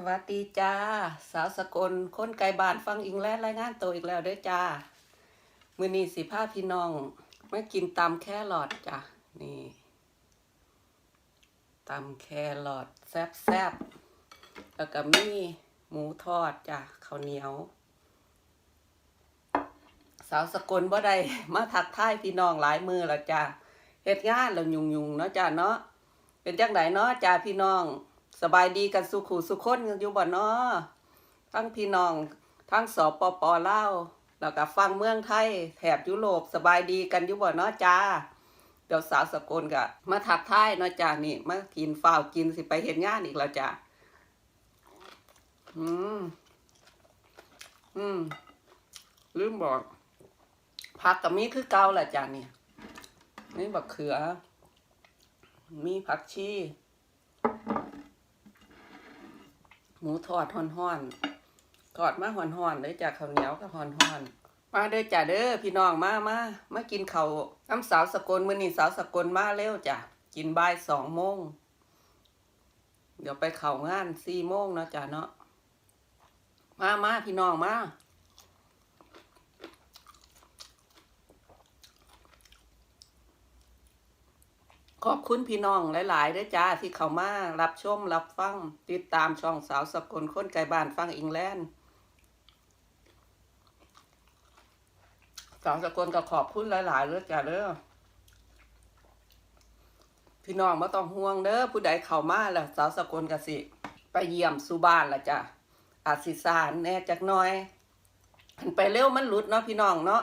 สวัสดีจ้า สาวสกลคนไกลบ้านฟังอิงแลนรายงานตัวอีกแล้วเด้อจ้า มือนี้สิพาพี่น้องไมากินตำแครอทจ้ะนี่ตำแครอทแซ่บแซบแล้วก็มีหมูทอดจ้ะข้าวเหนียว สาวสกลบ่ได้มาทักทายพี่น้องหลายมือแล้วจ้ะเฮ็ดงานแล้วยุ่งๆเนาะจ้ะเนาะเป็นจังไดเนาะจ้าพี่น้อง สบายดีกันสุขุสุขคนกันอยู่บ่เนาะทั้งพี่น้องทั้งสปปลาวแล้วก็ฟังเมืองไทยแถบยุโรปสบายดีกันอยู่บ่เนาะจ้า เดี๋ยวสาวสกลก็มาทักท้ายเนาะจ้านี่มากินฝ้าวกินสิไปเห็นงานอีกแล้วจ้าอืมอืมลืมบอกผักกับมีคือเก่าแหละจ้าเนี่ยนี่บักเขือ มีผักชี หมูทอดห่อนๆทอดมาห่อนๆเลยจากข้าวเหนียวกับห่อนๆมาเด้อจ้าเด้อพี่น้องมามามากินเข่าน้ำสาวสกลมื้อนี้สาวสกลมาเร็วจ้ะกินบ่ายสองโมงเดี๋ยวไปเข่างานสี่โมงเนาะจ้ะเนาะมามาพี่น้องมา ขอบคุณพี่น้องหลายๆด้วยจ้าที่เข้ามารับชมรับฟัง ติดตามช่องสาวสกลคนไกลบ้านฟังอิงแลนด์สาวสกลก็ขอบคุณหลายๆเลยจ้าเด้อพี่น้องไม่ต้องห่วงเด้อผู้ใดเข้ามาแล้วสาวสกลกสิ ไปเยี่ยมสู่บ้านละจ้ะอาจสิสานแน่จักน่อยอันไปเร็วมันหลุดเนาะพี่น้องเนาะ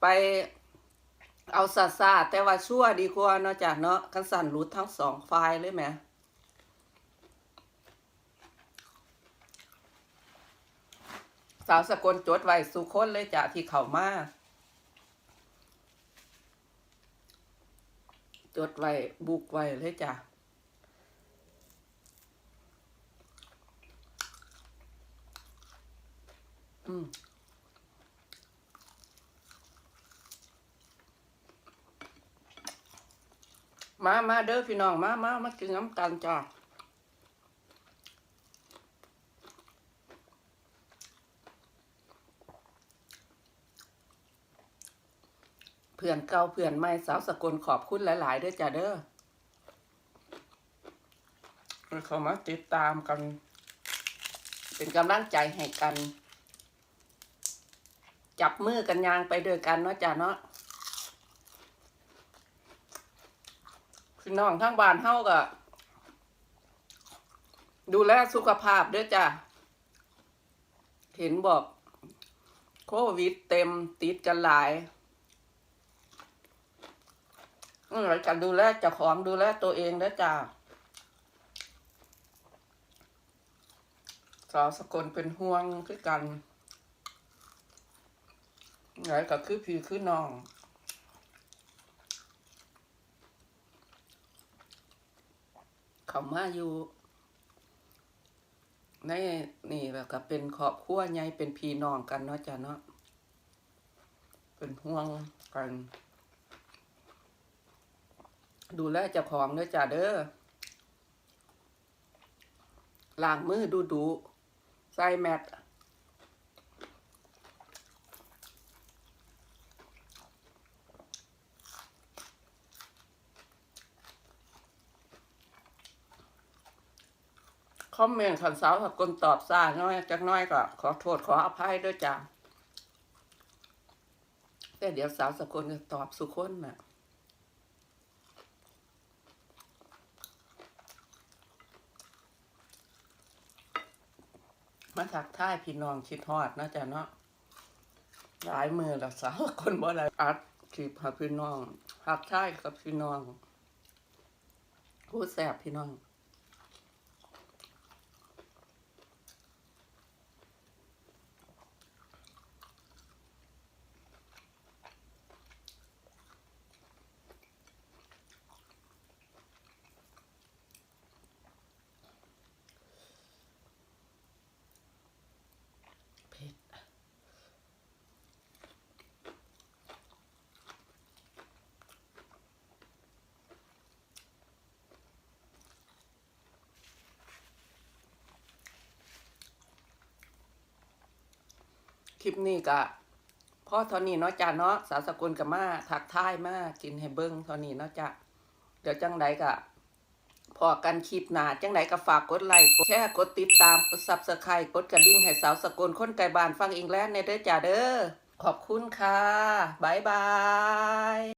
ไป เอาซาซาแต่ว่าชั่วดีกว่าเนาะจ้ะเนาะกันสั่นรูดทั้งสองไฟล์เลยไหมสาวสกลจดไว้สุคนเลยจ้ะที่เขามาจดไว้บุกไว้เลยจ้ะอืม มามาเด้อพี่น้อง มามามากินน้ำกันจ้าเพื่อนเก่าเพื่อนใหม่สาวสกลขอบคุณหลายๆเด้อจ้าเด้อเขามาติดตามกัน เป็นกำลังใจให้กัน จับมือกันยางไปด้วยกันเนาะจ้าเนาะ พี่น้องทั้งบ้านเฮาก็ดูแลสุขภาพด้วยจ้ะ เห็นบอกโควิดเต็มติดกันหลายอืมจะดูแลจ้าของดูแลตัวเองด้วยจ้ะสาวสกลเป็นห่วงคือกันไหนก็คือพี่คือน้อง เขามาอยู่ ในนี่แบบกับเป็นครอบครัวใหญ่เป็นพี่น้องกันเนาะจ้ะเนาะเป็นห่วงกัน ดูแลเจ้าของเด้อจ้ะเด้อล้างมือดูดูใส่แมส คอมเมนต์ขันสาวถ้ากคนตอบซ่าน้อยจักน้อยก็ ขอโทษขออภัยด้วยจ้ะแต่เดี๋ยวสาวสกลจะตอบสุคนน่ะมาทักทายพี่น้องคิดฮอดนาะจ้ะเนาะหลายมือล้วสาวคนบ่ได้อัดคลิปหาพี่น้องทักทายกับพี่น้องพูดแสบพี่น้อง คลิปนี้ก็พ่อเท่านี้เนาะจ้าเนาะสาวสกุลกับมาทักทายมากินให้เบิ้งเท่านี้เนาะจ้าเดี๋ยวจังไดก็พอกันคลิปหนาจังไดก็ฝากกดไลค์กดแชร์กดติดตามกดซับสไครต์กดกระดิ่งให้สาวสกุลคนไกลบ้านฟังอิงแลนด์ในเด้อจ้าเด้อขอบคุณค่ะบายบาย